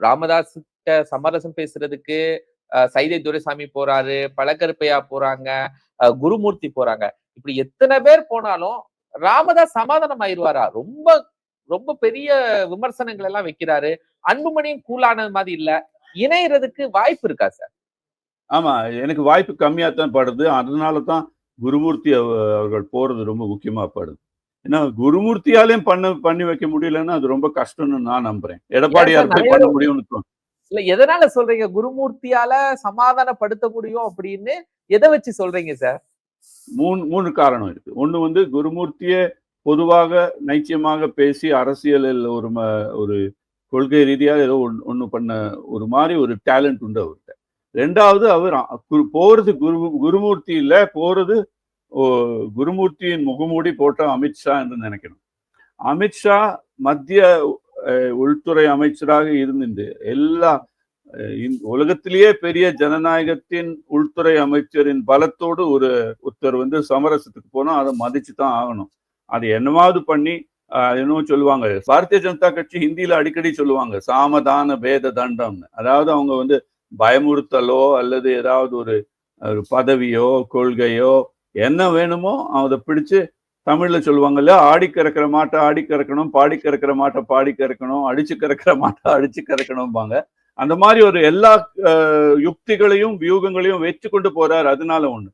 ராமதாஸ் கிட்ட சமரசம் பேசுறதுக்கு அஹ், சைதை துரைசாமி போறாரு பழக்கருப்பையா போறாங்க குருமூர்த்தி போறாங்க. இப்படி எத்தனை பேர் போனாலும் ராமதாஸ் சமாதானம் ஆயிருவாரா? ரொம்ப ரொம்ப பெரிய விமர்சனங்கள் எல்லாம் வைக்கிறாரு. அன்புமணியும் கூலானது மாதிரி இல்ல. இணையறதுக்கு வாய்ப்பு இருக்கா சார்? ஆமா எனக்கு வாய்ப்பு கம்மியா தான் படுது. அதனால தான் குருமூர்த்தி அவர்கள் போறது ரொம்ப முக்கியமா படுது. ஏன்னா குருமூர்த்தியாலையும் பண்ண பண்ணி வைக்க முடியலன்னா அது ரொம்ப கஷ்டம்னு நான் நம்புறேன். எடப்பாடியார் போய் பண்ண முடியும்னு. இல்ல எதனால சொல்றீங்க? குருமூர்த்தியால சமாதானப்படுத்த முடியும் அப்படின்னு எதை வச்சு சொல்றீங்க சார் மூணு மூணு காரணம் இருக்கு. ஒண்ணு வந்து குருமூர்த்தியே பொதுவாக நைச்சியமாக பேசி அரசியலில் ஒரு ம- ஒரு கொள்கை ரீதியாக ஏதோ ஒன்று ஒன்று பண்ண ஒரு மாதிரி ஒரு டேலண்ட் உண்டு அவர்கிட்ட. ரெண்டாவது அவர் குரு- போறது குரு குருமூர்த்தி இல்ல போறது குருமூர்த்தியின் முகமூடி போட்ட அமித்ஷா என்று நினைக்கணும். அமித்ஷா மத்திய உள்துறை அமைச்சராக இருந்துட்டு எல்லா உலகத்திலேயே பெரிய ஜனநாயகத்தின் உள்துறை அமைச்சரின் பலத்தோடு ஒரு ஒருத்தர் வந்து சமரசத்துக்கு போனா அதை மதிச்சு தான் ஆகணும். அது என்னவாவது பண்ணி ஆஹ், என்னவோ சொல்லுவாங்க. பாரதிய ஜனதா கட்சி ஹிந்தியில அடிக்கடி சொல்லுவாங்க சாமதான பேத தண்டம்னு. அதாவது அவங்க வந்து பயமுறுத்தலோ அல்லது ஏதாவது ஒரு ஒரு பதவியோ கொள்கையோ என்ன வேணுமோ அதை பிடிச்சு தமிழ்ல சொல்லுவாங்கல்ல ஆடி கறக்கிற மாட்டை ஆடி கறக்கணும் பாடி கறக்கிற மாட்டை பாடி கறக்கணும் அடிச்சு கறக்கிற மாட்டை அடிச்சு கறக்கணும்பாங்க. அந்த மாதிரி ஒரு எல்லா யுக்திகளையும் வியூகங்களையும் வச்சு கொண்டு போறாரு. அதனால ஒண்ணு.